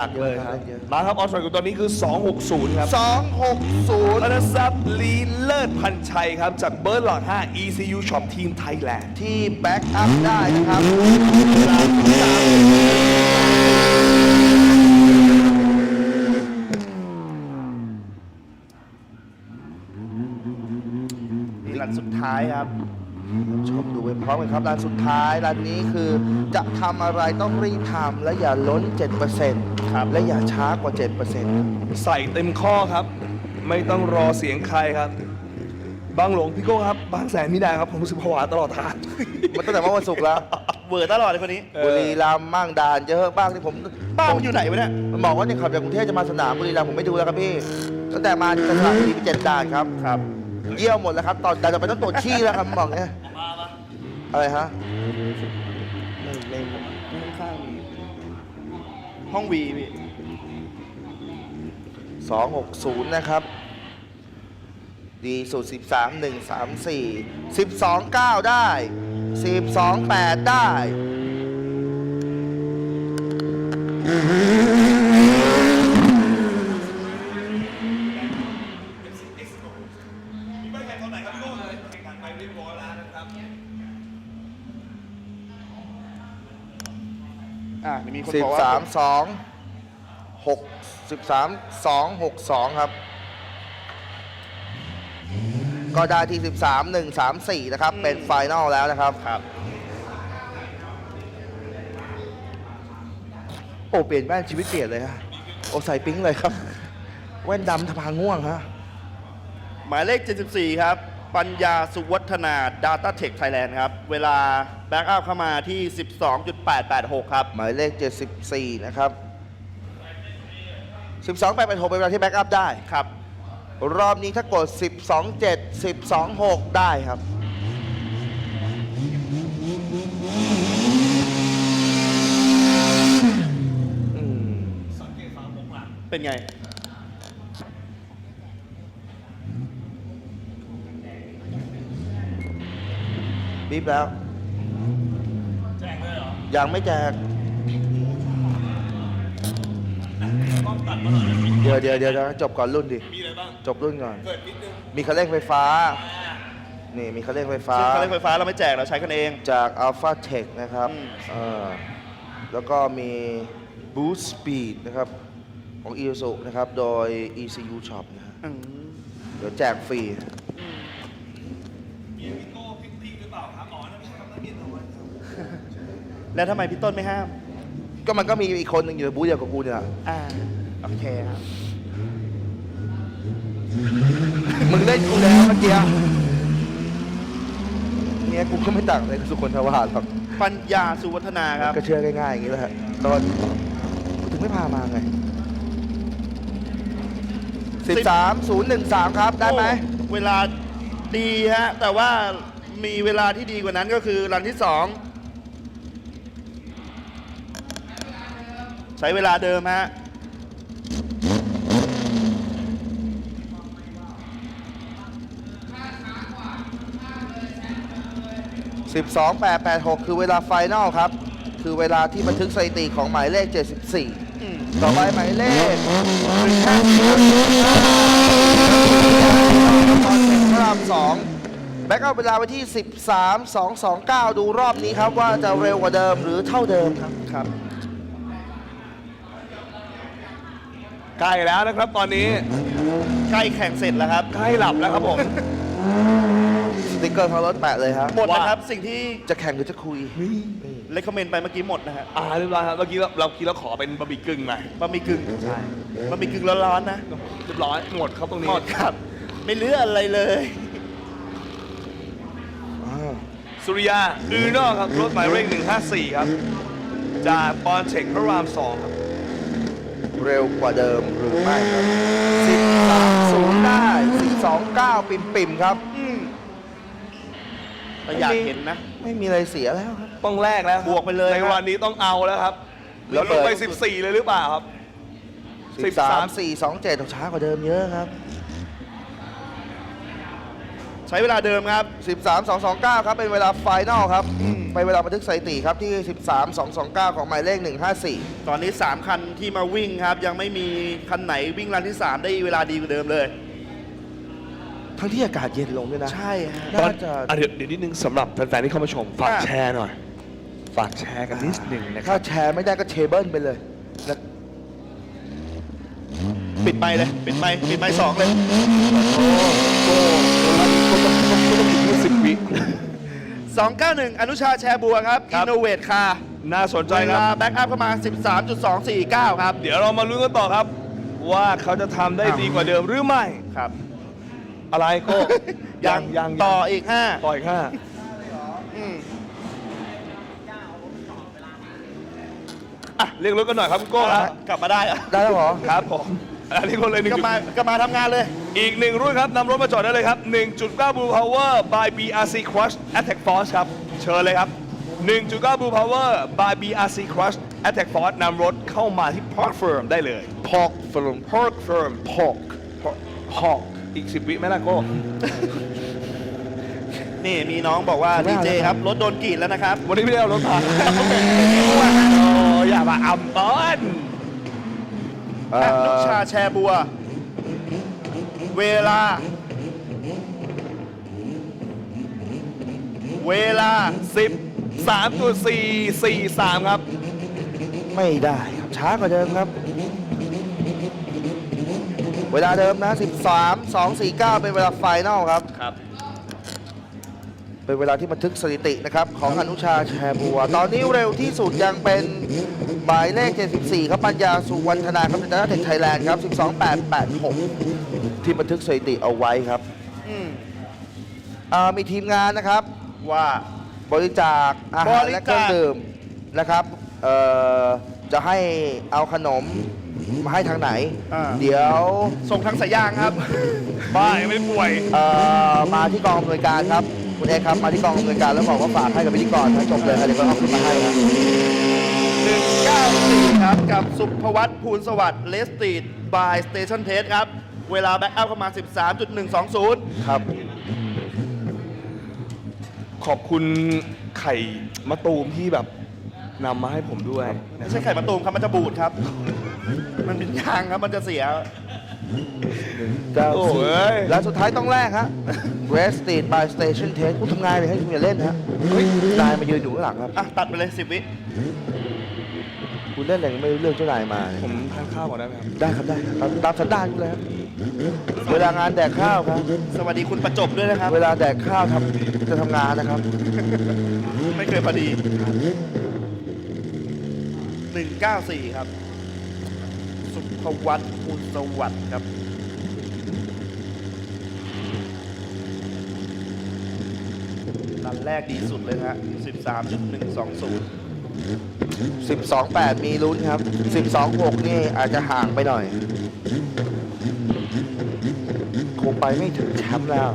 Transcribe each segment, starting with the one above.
หนักเลยครับเยอะมาครับออสเตรเลียตอนนี้คือ 260 ครับสองหกศูนย์อนัซับลีเลิศพันชัยครับ จากเบิร์ดหลอด5 ECU Shop Team Thailand ที่แบ็กอัพได้นะครับนี่รันสุดท้ายครับ ชมดูไปพร้อมกันครับรันสุดท้ายรันนี้คือจะทำอะไรต้องรีบทำและอย่าล้น 7% ครับ และอย่าช้ากว่า 7%ใส่เต็มข้อครับ ไม่ต้องรอเสียงใครครับ บางหลวงพี่โก้ครับ บางแสนไม่ได้ครับ ผมรู้สึกผวาตลอดทางมันตั้งแต่เมื่อวันศุกร์แล้วเวอร์ตลอดเลยคนนี้เออบุรีรัมย์มั่งด่านเยอะบ้างที่ผมบ้านมันอยู่ไหนวะเนี่ยมันบอกว่าเนี่ยขับจากกรุงเทพจะมาสนามบุรีรัมย์ผมไม่ดูแล้วครับพี่ตั้งแต่มาที่สนามบุรีมีเจ็ดด่านครับครับ เยี่ยวหมดแล้วครับ ตอนด่านจะไปต้องตรวจขี้แล้วครับบอกเนี่ยอะไรฮะ ห้องวีพี่สองหกศูนย์นะครับดีสุดสิบสามหนึ่งสามสี่สิบสองเก้าได้สิบสองแปดได้ มีคนสิบบอกว่าสามสองหกสิบสามสองหกสองครับ ก็ได้ที่สิบสามหนึ่งสามสี่นะครับ เป็นไฟนอลแล้วนะครับ ครับ โอ้เปลี่ยนแว่นชีวิตเปลี่ยนเลยฮะโอ้ใส่ปิ๊งเลยครับ แว่นดำทะพางง่วงฮะ หมายเลข 74 ครับ ปัญญาสุวัฒนา Data Tech Thailand ครับ เวลาแบ็กอัพเข้ามาที่ 12.886 ครับ หมายเลข 74 นะครับ 12 8 8 6 เป็นเวลาที่แบ็กอัพได้ ครับ รอบนี้ถ้ากด 12 7 12 6 ได้ครับอืมเป็นไง บีบแล้ว แจกเลยเหรอยังไม่แจกเดี๋ยวเดี๋ยวเดี๋ยวจบก่อนรุ่นดิ มีอะไรบ้าง จบรุ่นก่อน เกิดนิดนึงมีคันเร่งไฟฟ้า นี่มีคันเร่งไฟฟ้า ซึ่งเครื่องเล่นไฟฟ้าเราไม่แจกเราใช้กันเอง จาก Alpha Tech นะครับอืม เออแล้วก็มี Boost Speed นะครับ ของ i s u นะครับ โดย ECU Shop นะฮะอืมเดี๋ยวแจกฟรี แล้วทำไมพี่ต้นไม่ห้าม ก็มันก็มีอีกคนหนึ่งอยู่ในบูธเดียวกับกูเนี่ย อ่า โอเคครับ มึงเล่นกูแล้วเมื่อกี้เนี่ยกูก็ไม่ต่างอะไรกับสุคนทวารหรอกปัญญาสุวัฒนาครับ ก็เชื่อง่ายๆอย่างนี้แหละตอนถึงไม่พามาไงสิบสามศูนย์หนึ่งสามครับ ได้ไหม โอ้เวลาดีฮะ แต่ว่ามีเวลาที่ดีกว่านั้นก็คือรันที่สอง ใช้เวลาเดิมฮะ12 8 8 6คือเวลาไฟนอลครับ คือเวลาที่บันทึกสถิติของหมายเลข 74 ต่อไปหมายเลขพระรามสองแบ็กเอาเวลาไปที่ 13 2 2 9 ดูรอบนี้ครับว่าจะเร็วกว่าเดิมหรือเท่าเดิมครับครับ ใกล้แล้วนะครับตอนนี้ใกล้แข่งเสร็จแล้วครับ ใกล้หลับแล้วครับผม สติกเกอร์ของรถแปะเลยครับ หมดว่านะครับ สิ่งที่จะแข่งหรือจะคุยเลคคอมเมนต์ไปเมื่อกี้หมดนะฮะอ่าเรียบร้อยครับเมื่อกี้เราเราคิดเราขอเป็นบะหมี่กึ่งมาบะหมี่กึ่งใช่บะหมี่กึ่งร้อนๆนะเรียบร้อยหมดครับตรงนี้หมดครับ ไม่เหลืออะไรเลยสุริยาอือนอกครับรถหมายเลข154 ครับ จากปอนเทคพระราม2ครับ เร็วกว่าเดิมหรือไม่ครับ13 0 ได้ 12 9 ปิ่มปิ่มๆครับอืมแต่อยากเห็นนะ ไม่มีอะไรเสียแล้วครับ ต้องแลกแล้วครับบวกไปเลยในครับ วันนี้ต้องเอาแล้วครับ แล้แล้ววเปิลดงไป 14 เลยหรือเปล่าครับ 13 4 2 7ช้ากว่าเดิมเยอะครับ ใช้เวลาเดิมครับ 13 229 ครับ เป็นเวลาไฟนอลครับเป็นเวลาบันทึกสถิติครับที่ 13 229 ของหมายเลข 154 ตอนนี้ 3 คันที่มาวิ่งครับ ยังไม่มีคันไหนวิ่งรันที่ 3 ได้เวลาดีกว่าเดิมเลย ทั้งที่อากาศเย็นลงด้วยนะ ใช่ฮะน่าจะ อะเดี๋ยวเดี๋ยวนิดนึงสำหรับแฟนๆที่เข้ามาชม ฝากค่ะ แชร์หน่อย ฝากแชร์กันนิดหนึ่งนะคถ้ารับ แชร์ไม่ได้ก็เทเบิลไปเลยนะปิดไมค์เลย ปิดไมค์ปิดไมค์สองเลยก็ 291 อนุชาแชร์บัวครับ ครับ Innovate Car น่าสนใจเวคลารับแบ็กอัพเข้ามา 13.249 ครับ เดี๋ยวเรามาลุ้นกันต่อครับ ว่าเขาจะทำได้อ้าวดีกว่าเดิมหรือไม่ ครับ อะไรโก็ ยังยังต่ออีก 5 ต่ออีกห้าอืมอะเรียกรถกันหน่อยครับคุณโก้ครับกลับมาได้อะได้แล้วเหรอ ครับผม อะเรียกรถเลยหนึ่งกลับจุดมากลับมาทำงานเลย อีกหนึ่งรุ่นครับนำรถมาจอดได้เลยครับ 1.9 Blue Power by BRC Crush Attack Force ครับ เชิญเลยครับ 1.9 Blue Power by BRC Crush Attack Force นำรถเข้ามาที่ Park Firm ได้เลยพอกฟลุม Park Firm พอกพอกอีก 10 วิไหมล่ะโก้นี่มีน้องบอกว่าไม่ดีเอาเจแล้วครับรถโดนกรีดแล้วนะครับ วันนี้ไม่ได้เอารถผ่านโอ้อย่ามาอำต้น เอ่อ อนุชาแชร์บัว เวลา เวลา 13.443 ครับ ไม่ได้ครับช้ากว่าเดิมครับ เวลาเดิมนะ 13 249 เป็นเวลาไฟนอลครับ ครับ เป็นเวลาที่บันทึกสถิตินะครับของอนุชาแชร์บัว ตอนนี้เร็วที่สุดยังเป็นหมายเลข 74 ครับปัญญาสุวรรณธนาครับเป็นดาราเทคไทยแลนด์ครับ 12886 ที่บันทึกสถิติเอาไว้ครับอืมอ่ามีทีมงานนะครับว่าบริจาคอาหารบริจาคและเครื่องดื่มนะครับเอ่อจะให้เอาขนมมาให้ทางไหนอ่าเดี๋ยวส่งทางสายยางครับบ้ายังไม่ได้ป่วยเอ่อมาที่กองอำนวยการครับ คุณเอกครับมาที่กองอำนวยการแล้วบอกว่าฝากให้กับพิธีกรถ้าจบเลยครับเดี๋ยวก็เอาขึ้นมาให้ครับ194 ครับ กับสุภวัตภูลสวัสดิ์เลสตีดบายสเตชันเทสครับ เวลาแบ็กอัพเข้ามา 13.120 ครับ ขอบคุณไข่มะตูมที่แบบนำมาให้ผมด้วยนะไม่คใช่รับไข่มะตูมครับ มันจะบูดครับ มันเป็นยางครับ มันจะเสีย โอ้ย แล้วสุดท้ายต้องแรกฮะ Red Street by Station Test คุณทำงานเลยให้คุณอย่าเล่นฮะเฮ้ยนายมายืนอยู่ข้างหลังครับ อะ ตัดไปเลย10วิ คุณเล่นอะไรก็ไม่รู้เรื่องเจ้านายมาเนี่ยผมทานข้าวก่อนได้ไหมครับ ได้ครับได้ครับตามตามสันดานคุณเลยครับ เวลางานแดกข้าวครับ สวัสดีคุณประจบด้วยนะครับ เวลาแดกข้าวทำจะทำงานนะครับ ไม่เคยพอดี 194 ครับ สุภวัตภูลสวัสดิ์ครับนันแรกดีสุดเลยฮะ13.120 12 8 มีลุ้นครับ 12 6 นี่อาจจะห่างไปหน่อย คงไปไม่ถึงแชมป์แล้ว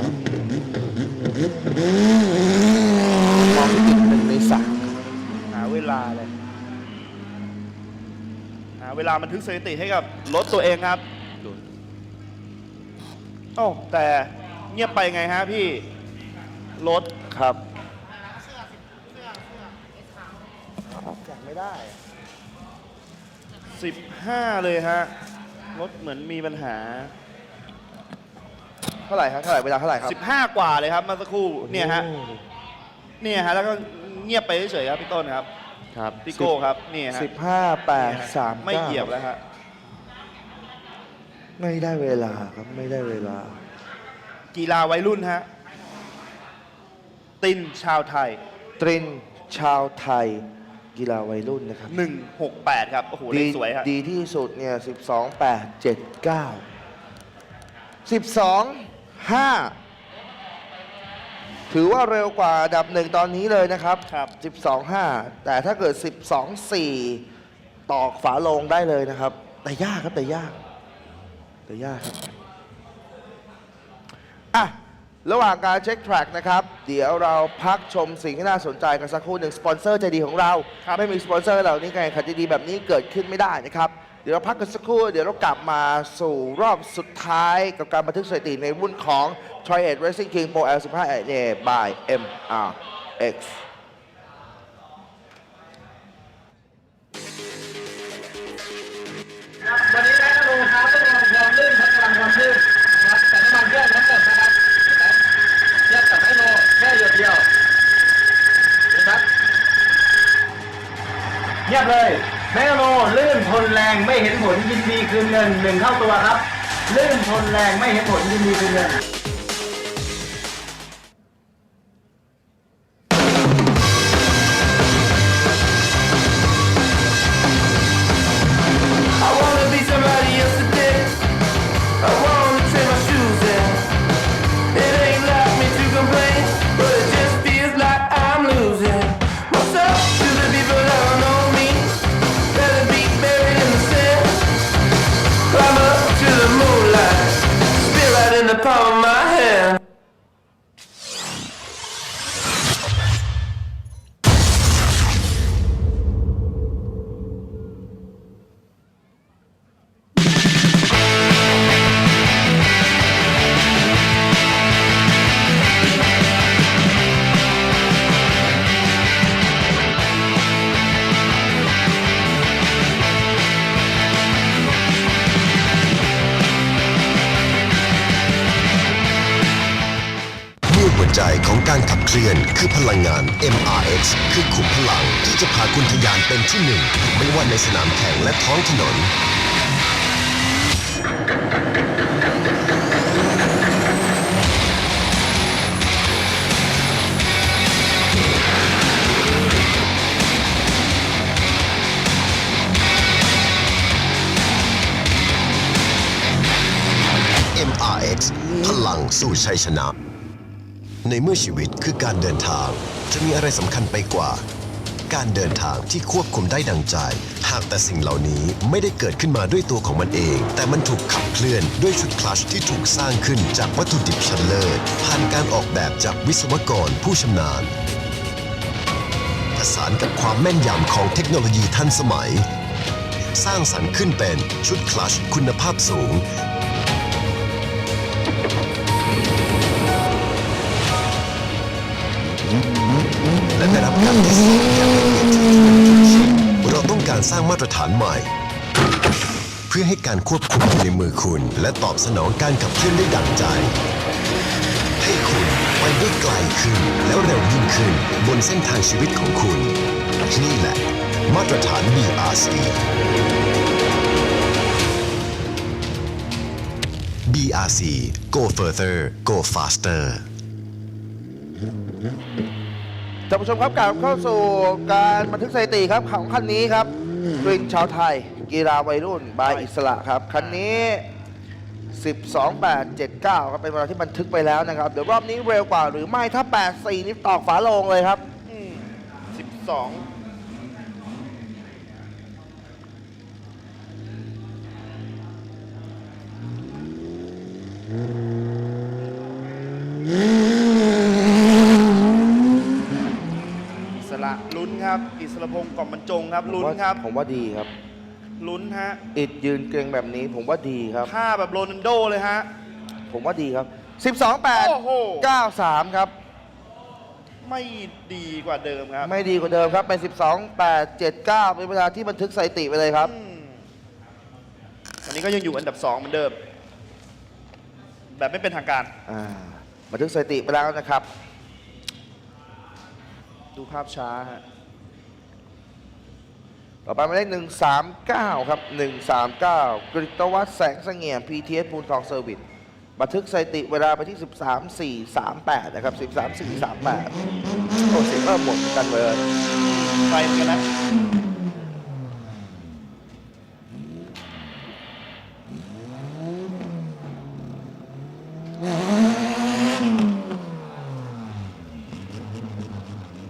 มองติดหนึ่งในสามหาเวลาเลย เวลาบันทึกสถิติให้กับรถตัวเองครับโอ้แต่เงียบไปไงฮะพี่รถครับอยากไม่ได้ 15 เลยฮะรถเหมือนมีปัญหา เท่าไหร่ครับเท่าไหร่เวลาเท่าไหร่ครับ 15 กว่าเลยครับเมื่อสักครู่เนี่ยฮะเนี่ยฮะแล้วก็เงียบไปเฉยๆครับพี่ต้นครับ ครับพี่โก้ครับเนี่ยฮะสิบห้าแปดเนี่ยฮะสามไม่เหยียบแล้วฮะไม่ได้เวลาครับไม่ได้เวลา กีฬาวัยรุ่นฮะตินชาวไทย ตรินชาวไทยกีฬาวัยรุ่นนะครับ168 ครับ โอ้โหเลขสวยฮะดีที่สุดเนี่ย12 8 7 9 12 5 ถือว่าเร็วกว่าอันดับหนึ่งตอนนี้เลยนะครับครับ12 5 แต่ถ้าเกิด 12 4 ตอกฝาโลงได้เลยนะครับ แต่ยากครับแต่ยาก แต่ยากครับอะระหว่างการเช็คแทร็กนะครับ เดี๋ยวเราพักชมสิ่งที่น่าสนใจกันสักครู่หนึ่งสปอนเซอร์ใจดีของเรา ครับ ไม่มีสปอนเซอร์เหล่านี้การแข่งขันดีๆแบบนี้เกิดขึ้นไม่ได้นะครับเดี๋ยวเราพักกันสักครู่ เดี๋ยวเรากลับมาสู่รอบสุดท้ายกับการบันทึกสถิติในรุ่นของ t r i a d Racing King Pro L15 A by MRX วันนี้แม็กโลครับต้องลองความลื่นครับกำลังความลื่นนะครับแต่น้ำมันเครื่องทั้งหมดนะครับเห็นไหมเทียบกับแม็กโลแค่หยดเดียวเห็นครับเงียบเลย แมโลลื่นทนแรงไม่เห็นผลยินดีคืนเงินหนึ่งเท่าตัวครับ ลื่นทนแรงไม่เห็นผลยินดีคืนเงิน ขุมพลังที่จะพาคุณทะยานเป็นที่หนึ่ง ไม่ว่าในสนามแข่งและท้องถนน MRX พลังสู่ชัยชนะ ในเมื่อชีวิตคือการเดินทาง จะมีอะไรสำคัญไปกว่า การเดินทางที่ควบคุมได้ดังใจ หากแต่สิ่งเหล่านี้ไม่ได้เกิดขึ้นมาด้วยตัวของมันเอง แต่มันถูกขับเคลื่อนด้วยชุดคลัชที่ถูกสร้างขึ้นจากวัตถุดิบชั้นเลิศผ่านการออกแบบจากวิศวกรผู้ชำนาญผสานกับความแม่นยำของเทคโนโลยีทันสมัย สร้างสรรค์ขึ้นเป็นชุดคลัชคุณภาพสูง และได้รับการทดสอบอย่างละเอียดถี่ถ้วนทุกชิ้นเราต้องการสร้างมาตรฐานใหม่ เพื่อให้การควบคุมอยู่ในมือคุณ และตอบสนองการขับเคลื่อนได้ดังใจ ให้คุณไปได้ไกลขึ้นแล้วเร็วยิ่งขึ้นบนเส้นทางชีวิตของคุณ นี่แหละ มาตรฐาน BRC BRC Go further Go faster ท่านผู้ชมครับกลับเข้าสู่การบันทึกสถิติครับของคันนี้ครับกรินชาวไทย กีฬาวัยรุ่นบายอิสระครับคันนี้ 12.879ครับเป็นเวลาที่บันทึกไปแล้วนะครับ เดี๋ยวรอบนี้เร็วกว่าหรือไม่ถ้า 84 นี่ตอกฝาโลงเลยครับ12อิสระลุ้น ครับอิสระพงศ์กล่อมบรรจงครับลุ้นครับผมว่าดีครับลุ้นฮะอิดยืนเกรงแบบนี้ผมว่าดีครับ ท่าแบบโรนัลโดเลยฮะ ผมว่าดีครับโอ้โห12 8 93 ครับ ไม่ดีกว่าเดิมครับไม่ดีกว่าเดิมครับ เป็น 12 8 79 เป็นเวลาที่บันทึกสถิติไปเลยครับ อืมอันนี้ก็ยังอยู่อันดับ2เหมือนเดิม แบบไม่เป็นทางการ อ่า บันทึกสถิติไปแล้วนะครับ ดูภาพช้าฮะ ต่อไปหมายเลข139ครับ139กริตวัฒน์แสงเสงี่ยม PTS ปูนทองเซอร์วิสบันทึกสถิติเวลาไปที่ 13.438 นะครับ 13.438โอ้เสียงเริ่มหมดกันเลยไปกันนะ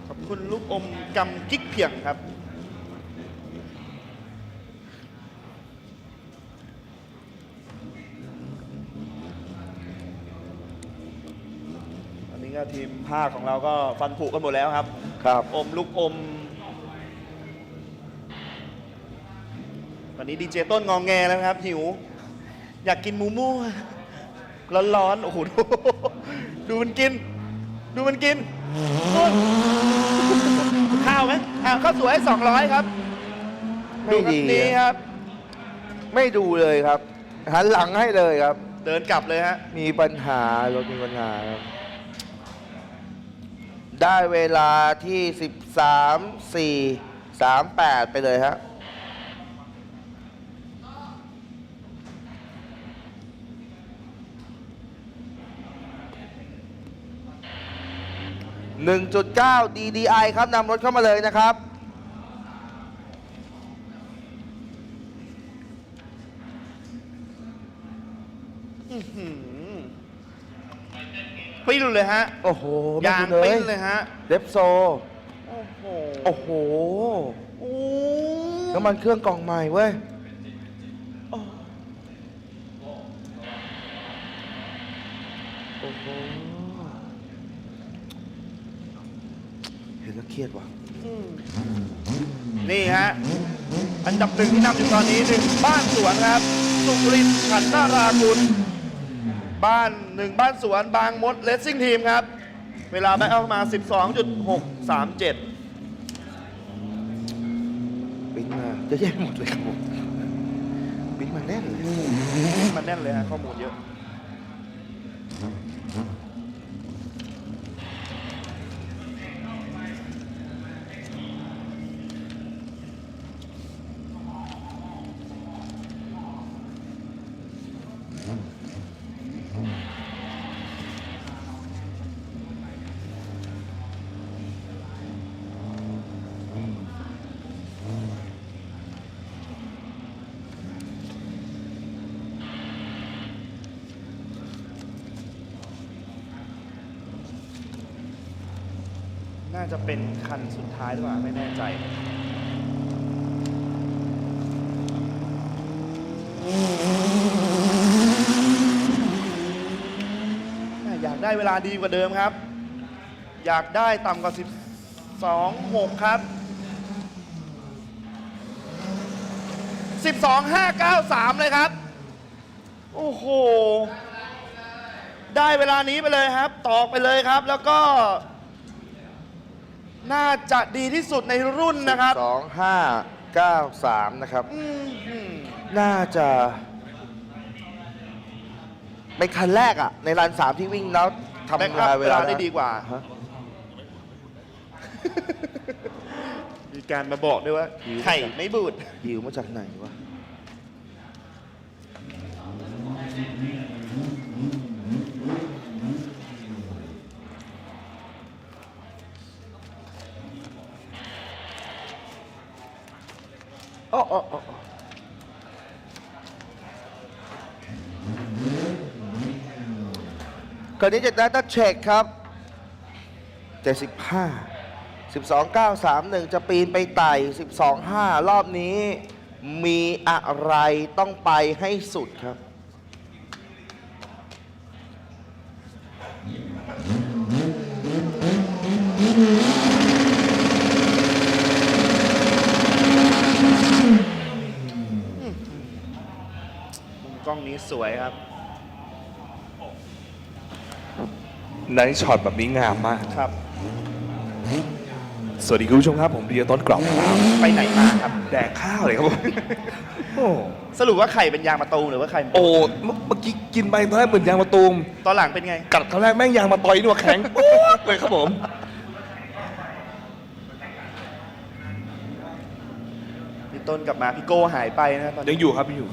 ขอบคุณลูกอมกำกิ๊กเพียงครับ อันนี้ก็ทีม ภาคของเราก็ฟันผุกันหมดแล้วครับ ครับ อมลูกอม วันอนนี้ดีเจต้นงองแงแล้วครับ หิว อยากกินหมูมู่ร้อนๆโอ้โหดูดูมันกิน ดูมันกินนู่นข้าวไหมอ่าข้าวสวย 200 ครับไม่ดีดูแบบนี้ครับ ไม่ดูเลยครับหันหลังให้เลยครับ เดินกลับเลยฮะ มีปัญหารถมีปัญหาครับ ได้เวลาที่ 13 4 3 8 ไปเลยฮะ1.9 DDI ครับนำรถเข้ามาเลยนะครับ ปิ้นเลยฮะโอ้โหไม่ยางดูเลปิ้ยนเลยฮะเล็บโซ โอ้โหโอ้โห โอ้น้ำมันเครื่องกล่องใหม่เว้ย โอ้โห เห็นแล้วเครียดว่ะนี่ฮะอันดับหนึ่งที่นำอยู่ตอนนี้หนึ่งบ้านสวนครับ สุรินทร์ขันนารากุล บ้านหนึ่งบ้านสวนบางมดเลสซิ่งทีมครับ เวลาแบ็คเอาท์มา 12.637 ปิ้นมาเยอะแยะหมดเลยครับผมปิ้นมาแน่นเลย มันแน่นเลยฮะข้อมูลเยอะ จะเป็นคันสุดท้ายหรือเปล่าไม่แน่ใจอยากได้เวลาดีกว่าเดิมครับ อยากได้ต่ำกว่า 12 6 ครับ 12 5 9 3 เลยครับ โอ้โห ได้เวลานี้ไปเลยครับ ตอกไปเลยครับแล้วก็ น่าจะดีที่สุดในรุ่นนะครับสองห้าเก้าสามนะครับ อืมหืมน่าจะเป็นคันแรกอะในรันสามที่วิ่งแล้วทำแบ็กเวอัลาพเวเวลาลาได้ดีกว่า ฮะมีการมาบอกด้วยว่าไข่ไม่บูด ยิวมาจากไหนวะ อ๋ออ๋ออ๋อก่อนนี้จะ Data Check ครับ 75 12 9 3 1 จะปีนไปไต่ 12 5 รอบนี้มีอะไรต้องไปให้สุดครับ มุมกล้องนี้ สวยครับ ในช็อตแบบนี้งามมาก ครับ สวัสดีคุณผู้ชมครับ ผมเดียต้นกรอบครับไปไหนมาครับ แดกข้าวเลยครับผมโอ้สรุปว่าไข่เป็นยางมะตูมหรือว่าไข่โอ้เมื่อเมื่อกี้กินไปตอนแรกเหมือนยางมะตูม ตอนหลังเป็นไง กัดครั้งแรกแม่งยางมาต่อยนี่หว่าแข็งปุ๊บเลยครับผม พี่ต้นกลับมาพี่โก้หายไปนะตอนยันี้งอยู่ครับยังอยู่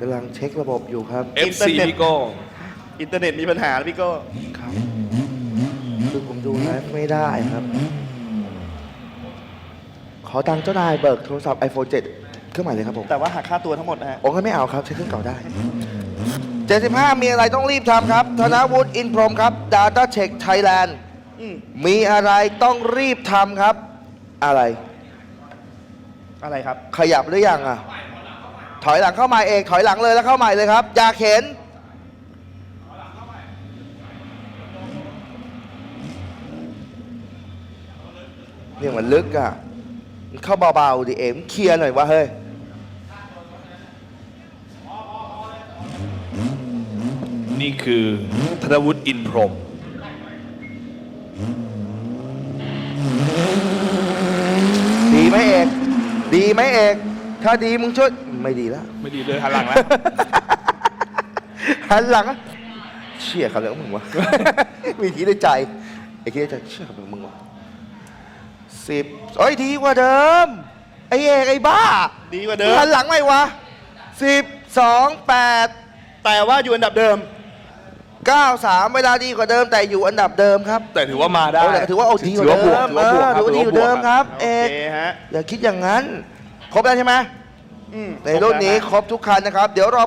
กำลังเช็คระบบอยู่ครับ FC พี่โก้อินเทอร์เน็ตมีปัญหาแล้วพี่โก้ครับคือผมดูไลฟ์ไม่ได้ครับ ขอตังค์เจ้านายเบิกโทรศัพท์ iPhone 7 เครื่องใหม่เลยครับผม แต่ว่าหักค่าตัวทั้งหมดนะฮะ โอ้งั้นไม่เอาครับ ใช้เครื่องเก่าได้ 75 มีอะไรต้องรีบทำครับ ธนวุฒิอินพรหมครับ Data Check Thailand อืมมีอะไรต้องรีบทำครับ อะไร อะไรครับ ขยับหรือยังอะ ถอยหลังเข้ามาเอกถอยหลังเลยแล้วเข้ามาเลยครับอยากเห็นเนี่ยมันลึกอะเข้าเบาๆดิเอ็มเคลียร์หน่อยว่าเฮ้ยนี่คือธนวุฒิอินพรมดีไหมเอก ดีไหมเอก ถ้าดีมึงช่วยไม่ดีแล้วไม่ดีเลยหันหลังแล้วหันหลังอะเชี่ยคำเรื่องมึงวะ มีทีในใจไอ้ทีในใจเชี่ยคำเรื่องมึงวะสิบเอ้ยดีกว่าเดิมไอ้เอกไอ้บ้าดีกว่าเดิม หันหลังไหมวะสิบสองแปดแต่ว่าอยู่อันดับเดิม เก้าสามเวลาดีกว่าเดิม แต่อยู่อันดับเดิมครับ แต่ถือว่ามาได้โอ้แต่ถือว่าเอาดีกว่าถือว่าบวกเดิมถือว่าบวกเออถือว่าดีกว่าเดิมครับ เอโอกเคฮะ อย่าคิดอย่างนั้น ครบแล้วใช่ไหมอืมในรุ่นนี้ครบทุกคันนะครับ เดี๋ยวรอ